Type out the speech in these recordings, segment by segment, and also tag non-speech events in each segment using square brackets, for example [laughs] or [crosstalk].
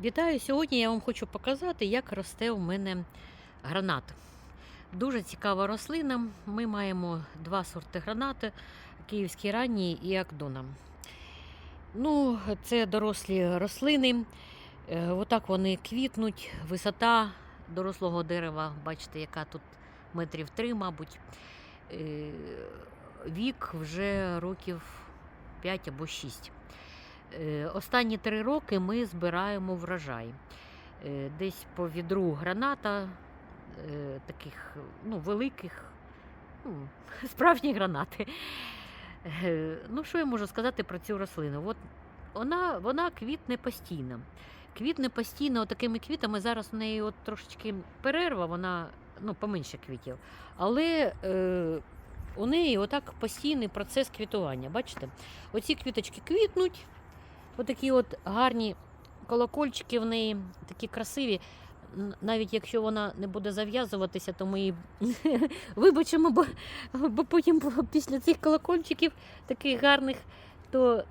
Вітаю! Сьогодні я вам хочу показати, як росте у мене гранат. Дуже цікава рослина. Ми маємо два сорти гранати: київський ранній і Акдона. Ну, це дорослі рослини. Е, Отак вони квітнуть. Висота дорослого дерева, бачите, яка тут метрів три, мабуть. Е, Вік вже років 5 або 6. Е, Останні три роки ми збираємо врожай. Е, Десь по відру граната, е, таких ну, великих, ну, [laughs] справжні гранати. Ну, що я можу сказати про цю рослину? От вона, вона квітне постійно. Квітне постійно такими квітами. Зараз у неї от трошечки перерва, вона ну, поменше квітів. Але е, у неї отак постійний процес квітування. Бачите? Оці квіточки квітнуть, Отакі от гарні колокольчики в неї, такі красиві. Навіть якщо вона не буде зав'язуватися, то ми її [laughs] вибачимо, бо, бо потім після цих колокольчиків таких гарних, то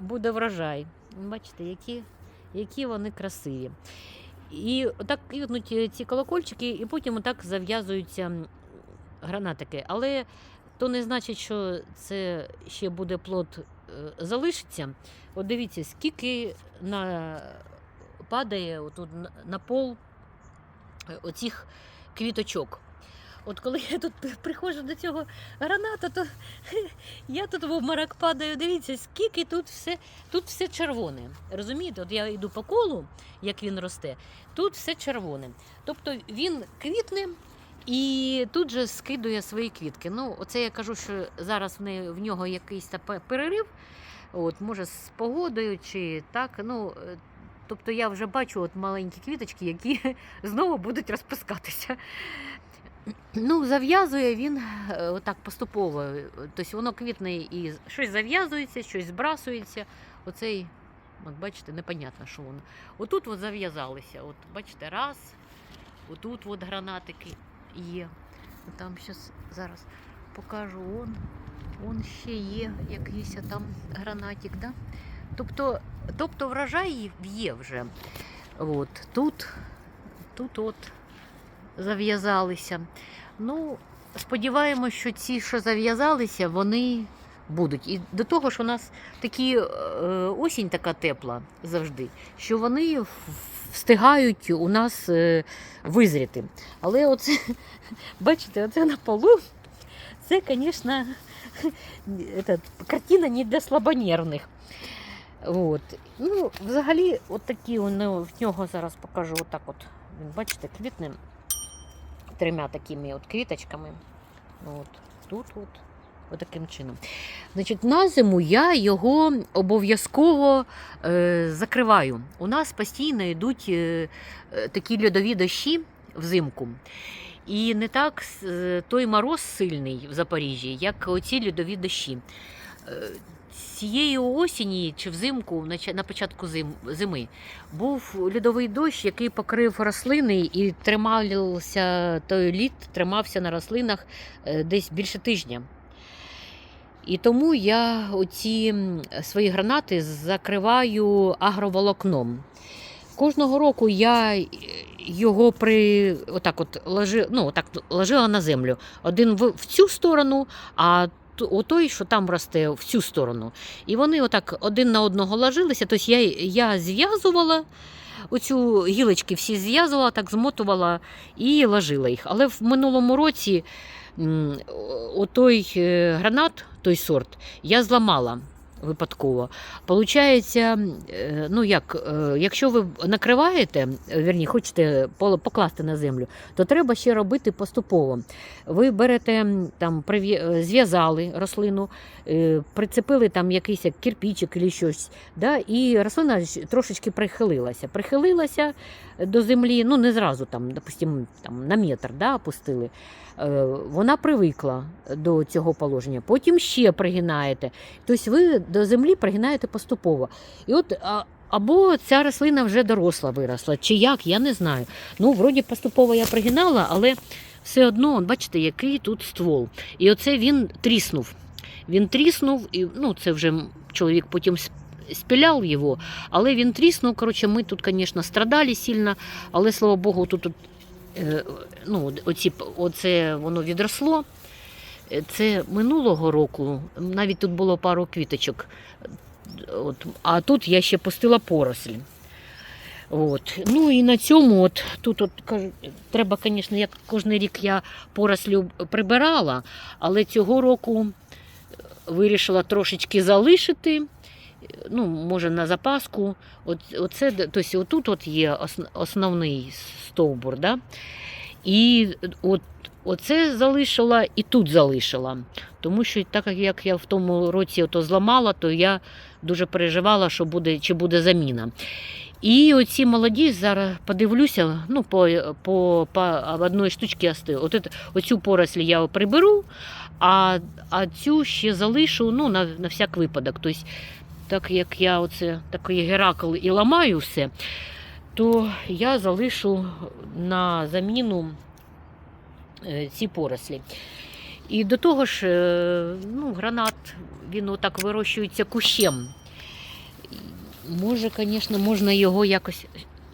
буде врожай. Бачите, які, які вони красиві. І отак квітнуть е, ці колокольчики, і потім отак зав'язуються гранатики. Але то не значить, що це ще буде плод залишиться. От дивіться, скільки на, падає отут на- пол е, оцих квіточок. От коли я тут приходжу до цього граната, то [laughs] я тут в обморок падаю. Дивіться, скільки тут все, тут все червоне. Розумієте, от я йду по колу, як він росте, тут все червоне. Тобто він квітне і тут же скидує свої квітки. Ну, оце я кажу, що зараз в, нього якийсь перерив. От, може, з погодою чи так. Ну, е, тобто я вже бачу от маленькі квіточки, які [laughs] знову будуть розпускатися. Ну, зав'язує він е, отак поступово. Тобто воно квітне і щось зав'язується, щось збрасується. Оцей, от бачите, непонятно, що воно. Отут от зав'язалися. От бачите, раз, отут от гранатики є. Там щас, зараз покажу он. Он ще є якийсь там гранатик, да? Тобто, тобто врожай є вже. От, тут, тут от зав'язалися. Ну, сподіваємося, що ці, що зав'язалися, вони будуть. І до того ж, у нас такі е, осінь така тепла завжди, що вони встигають у нас е, визріти. Але оце, [laughs] бачите, оце на полу, це, звісно, [laughs] картина не для слабонервних. От. Ну, взагалі, от такі вони, в нього зараз покажу отак от. Він, бачите, квітне трьома такими от квіточками. От. Тут от. Отаким чином. Значить, на зиму я його обов'язково е, закриваю. У нас постійно йдуть е, е, такі льодові дощі взимку. І не так е, той мороз сильний в Запоріжжі, як оці льодові дощі. Е, Цієї осені чи взимку, на початку зим, зими, був льодовий дощ, який покрив рослини і тримався той лід, тримався на рослинах е, десь більше тижня. І тому я оці свої гранати закриваю агроволокном. Кожного року я його при отак от ложи, ну, отак ложила на землю. Один в, в цю сторону, а у той, що там росте, в цю сторону. І вони отак один на одного ложилися. Тобто я, я зв'язувала оцю гілочки всі зв'язувала, так змотувала і ложила їх. Але в минулому році отой е, гранат, той сорт, я зламала. Випадково. Получається, е, ну як, е, якщо ви накриваєте, вірні, хочете покласти на землю, то треба ще робити поступово. Ви берете там, зв'язали рослину, прицепили там якийсь як кирпичик чи щось, да, і рослина трошечки прихилилася. Прихилилася до землі, ну не зразу там, допустим, там, на метр да, опустили. Е, Вона привикла до цього положення. Потім ще пригинаєте. Тобто ви до землі пригинаєте поступово. І от або ця рослина вже доросла виросла, чи як, я не знаю. Ну, вроді поступово я пригинала, але все одно, бачите, який тут ствол. І оце він тріснув. Він тріснув, і ну, це вже чоловік потім спіляв його, але він тріснув. Коротше, ми тут, звісно, страдали сильно, але слава Богу, тут, тут е, ну, оці, оце воно відросло. Е, Це минулого року, навіть тут було пару квіточок. От, а тут я ще пустила поросль. От. Ну і на цьому от, тут от, треба, звісно, як кожен рік я порослю прибирала, але цього року вирішила трошечки залишити. Ну, може, на запаску. От, оце, тобто, отут от є основний стовбур. Да? І от, оце залишила і тут залишила. Тому що так як я в тому році ото зламала, то я дуже переживала, що буде, чи буде заміна. І оці молоді зараз подивлюся, ну, по, по, по одної штучки остив. От оцю поросль я приберу, а, а цю ще залишу ну, на, на всяк випадок. Тобто, так як я оце такий геракл і ламаю все, то я залишу на заміну е, ці порослі. І до того ж, е, ну, гранат він отак вирощується кущем. Може, звісно, можна його якось.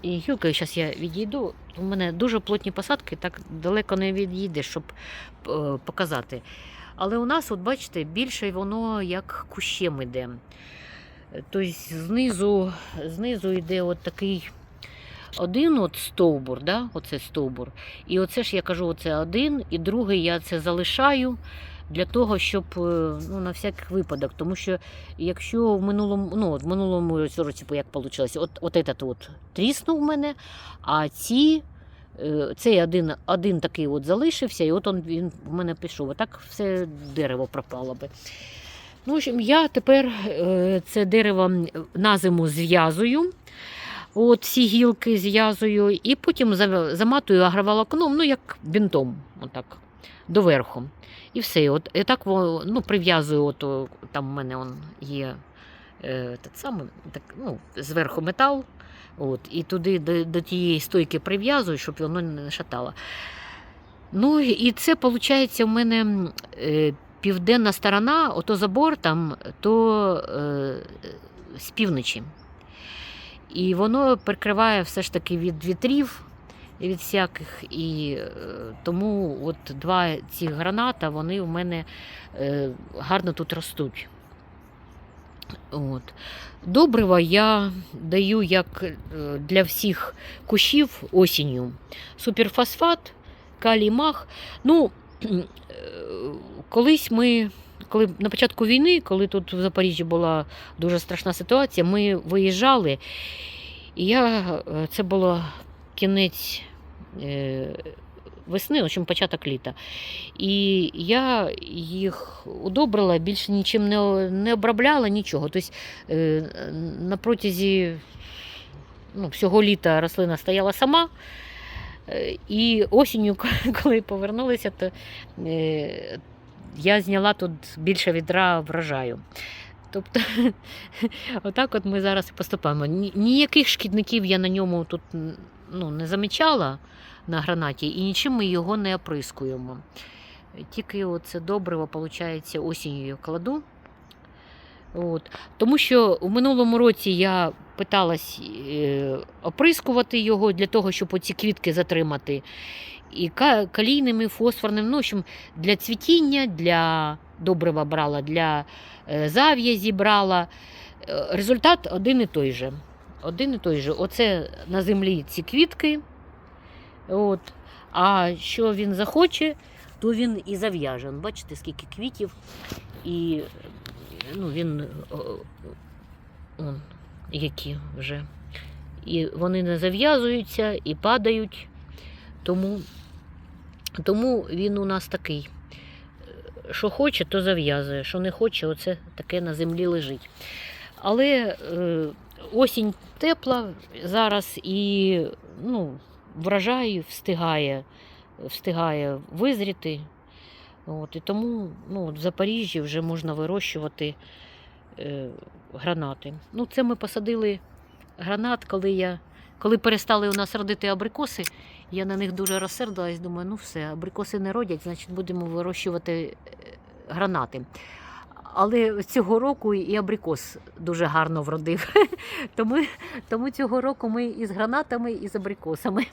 І гілкою зараз я відійду. У мене дуже плотні посадки, так далеко не від'їдеш, щоб е, показати. Але у нас, от бачите, більше воно як кущем іде. Тобто знизу, знизу йде от такий один от стовбур, да? оце стовбур. І оце ж я кажу, оце один, і другий я це залишаю для того, щоб е, ну, на всякий випадок. Тому що якщо в минулому, ну, от в минулому році, як вийшло, от, от этот от тріснув в мене, а ці. е, Цей один, один такий от залишився, і от він в мене пішов. Отак все дерево пропало би. Ну, в общем, я тепер е, це дерево на зиму зв'язую. От всі гілки зв'язую, і потім заматую агроволокном, ну як бінтом, отак, доверху. І все. От, і так ну, прив'язую, от, там в мене он є е, так так, ну, зверху метал. От, і туди до, до тієї стойки прив'язую, щоб воно не шатало. Ну і це виходить у мене е, південна сторона, ото забор там, то е, з півночі. І воно прикриває все ж таки від вітрів від всяких. І е, тому от два ці граната вони в мене е, гарно тут ростуть. От. Добрива я даю як е, для всіх кущів осінню. Суперфосфат, калій мах. Ну, колись ми, коли на початку війни, коли тут в Запоріжжі була дуже страшна ситуація, ми виїжджали, і я, е, це було кінець е, весни, в общем, початок літа. І я їх удобрила, більше нічим не, не обробляла, нічого. Тобто е, на протязі ну, всього літа рослина стояла сама. І осінню, [laughs] коли повернулися, то я зняла тут більше відра врожаю. Тобто, [laughs] отак от ми зараз і поступаємо. Ніяких шкідників я на ньому тут ну, не замічала на гранаті, і нічим ми його не оприскуємо. Тільки це добриво, виходить, осінню кладу. От. Тому що в минулому році я питалась е, оприскувати його для того, щоб оці квітки затримати. І ка- калійними, фосфорними, ну, в общем, для цвітіння, для добрива брала, для е, зав'язі брала. Е, Результат один і той же. Один і той же. Оце на землі ці квітки. От. А що він захоче, то він і зав'яже. Бачите, скільки квітів. І ну, він он, які вже. І вони не зав'язуються і падають. Тому, тому він у нас такий. Що хоче, то зав'язує, що не хоче, оце таке на землі лежить. Але е, осінь тепла зараз і ну, врожай встигає, встигає визріти. От, і тому ну, в Запоріжжі вже можна вирощувати е, гранати. Ну, це ми посадили гранат, коли я. Коли перестали у нас родити абрикоси, я на них дуже розсердилась, думаю, ну все, абрикоси не родять, значить будемо вирощувати е, гранати. Але цього року і абрикос дуже гарно вродив. [laughs] Тому, тому цього року ми і з гранатами, і з абрикосами.